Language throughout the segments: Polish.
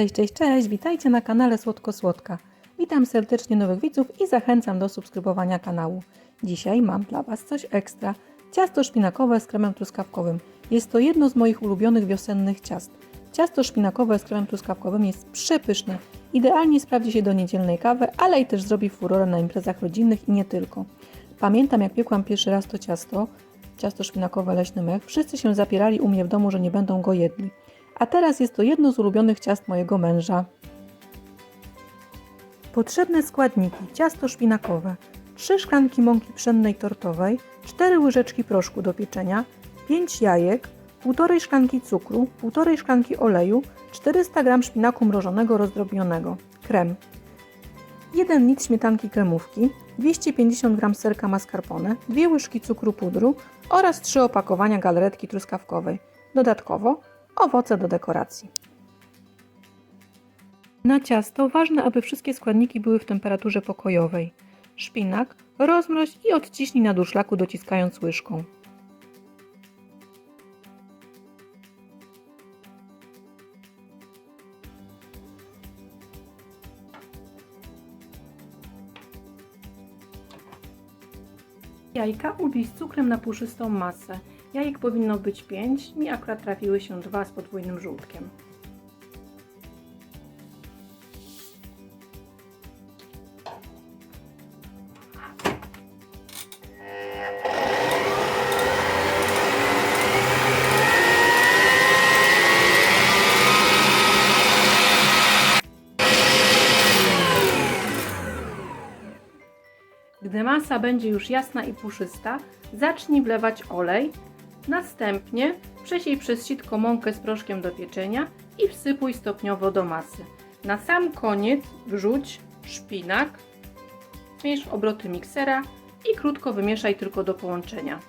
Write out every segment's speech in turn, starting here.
Cześć, cześć, cześć, witajcie na kanale Słodko Słodka. Witam serdecznie nowych widzów i zachęcam do subskrybowania kanału. Dzisiaj mam dla Was coś ekstra. Ciasto szpinakowe z kremem truskawkowym. Jest to jedno z moich ulubionych wiosennych ciast. Ciasto szpinakowe z kremem truskawkowym jest przepyszne. Idealnie sprawdzi się do niedzielnej kawy, ale i też zrobi furorę na imprezach rodzinnych i nie tylko. Pamiętam jak piekłam pierwszy raz to ciasto, ciasto szpinakowe leśny mech, wszyscy się zapierali u mnie w domu, że nie będą go jedli. A teraz jest to jedno z ulubionych ciast mojego męża. Potrzebne składniki: ciasto szpinakowe, 3 szklanki mąki pszennej tortowej, 4 łyżeczki proszku do pieczenia, 5 jajek, 1,5 szklanki cukru, 1,5 szklanki oleju, 400 g szpinaku mrożonego rozdrobnionego, krem, 1 litr śmietanki kremówki, 250 g serka mascarpone, 2 łyżki cukru pudru oraz 3 opakowania galaretki truskawkowej. Dodatkowo owoce do dekoracji. Na ciasto ważne, aby wszystkie składniki były w temperaturze pokojowej. Szpinak rozmroź i odciśnij na durszlaku dociskając łyżką. Jajka ubij z cukrem na puszystą masę. Jajek powinno być 5, mi akurat trafiły się dwa z podwójnym żółtkiem. Gdy masa będzie już jasna i puszysta, zacznij wlewać olej. Następnie przesiej przez sitko mąkę z proszkiem do pieczenia i wsypuj stopniowo do masy. Na sam koniec wrzuć szpinak, zmierz obroty miksera i krótko wymieszaj tylko do połączenia.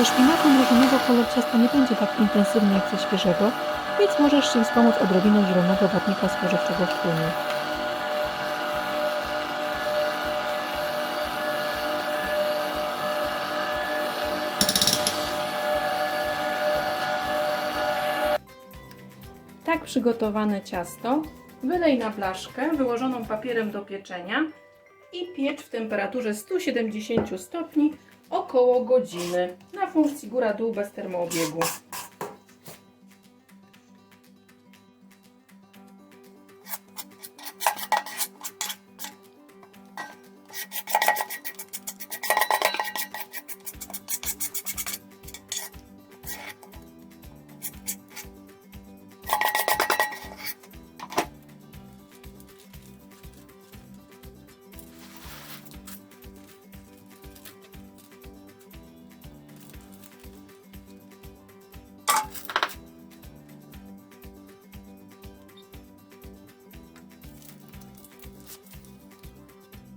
Ze szpinaku mrożonego kolor ciasta nie będzie tak intensywny jak ze świeżego, więc możesz się wspomóc odrobiną zielonego watnika spożywczego w tłumie. Tak przygotowane ciasto wylej na blaszkę wyłożoną papierem do pieczenia i piecz w temperaturze 170 stopni około godziny funkcji góra-dół bez termoobiegu.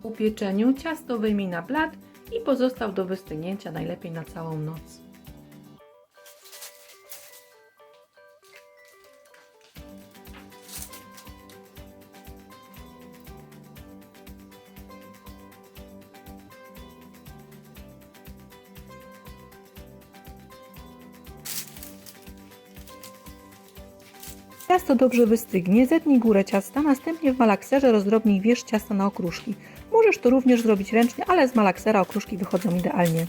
Po pieczeniu ciasto wyjmij na blat i pozostaw do wystygnięcia najlepiej na całą noc. Ciasto dobrze wystygnie, zetnij górę ciasta, następnie w malakserze rozdrobnij wierzch ciasta na okruszki. Możesz to również zrobić ręcznie, ale z malaksera okruszki wychodzą idealnie.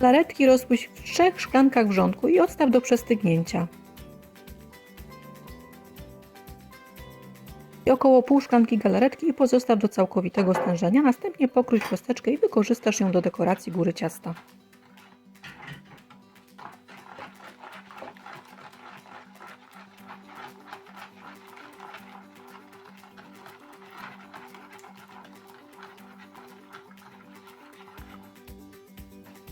Galaretki rozpuść w trzech szklankach wrzątku i odstaw do przestygnięcia. I około pół szklanki galaretki i pozostaw do całkowitego stężenia. Następnie pokrój kosteczkę i wykorzystasz ją do dekoracji góry ciasta.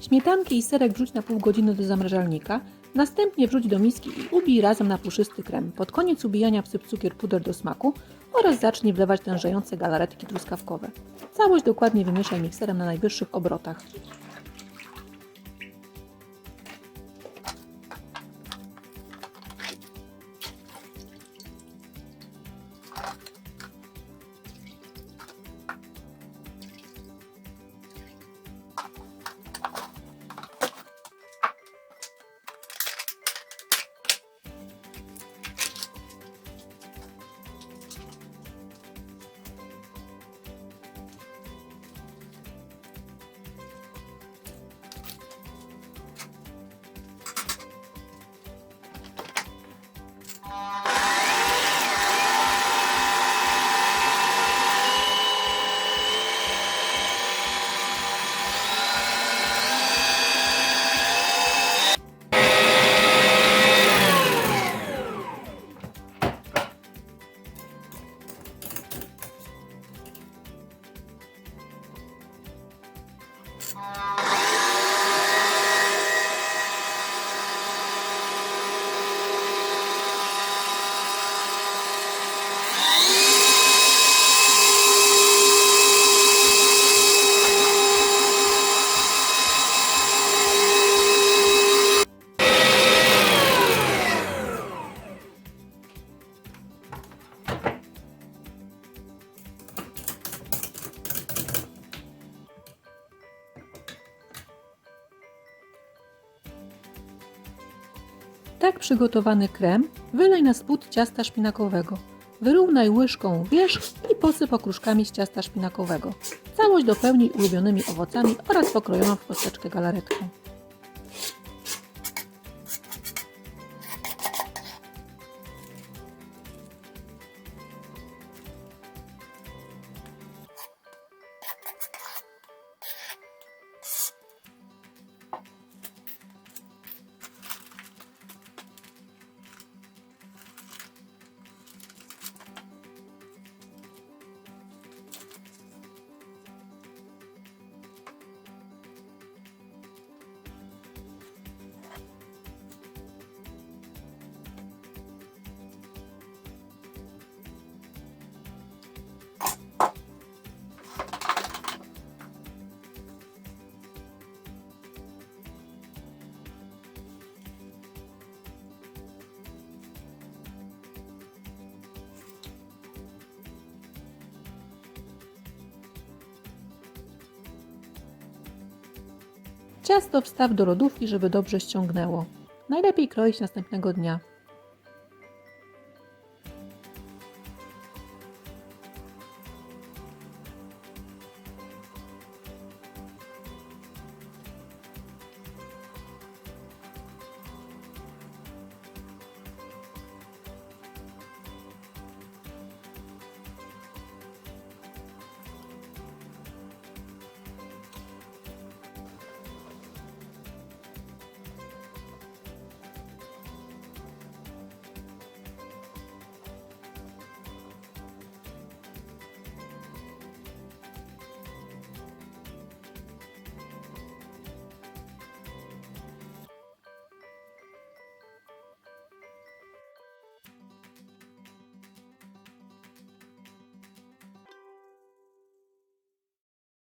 Śmietankę i serek wrzuć na pół godziny do zamrażalnika, następnie wrzuć do miski i ubij razem na puszysty krem. Pod koniec ubijania wsyp cukier puder do smaku oraz zacznij wlewać tężejące galaretki truskawkowe. Całość dokładnie wymieszaj mikserem na najwyższych obrotach. Tak przygotowany krem wylej na spód ciasta szpinakowego. Wyrównaj łyżką wierzch i posyp okruszkami z ciasta szpinakowego. Całość dopełnij ulubionymi owocami oraz pokrojoną w kosteczkę galaretką. Ciasto wstaw do lodówki, żeby dobrze ściągnęło. Najlepiej kroić następnego dnia.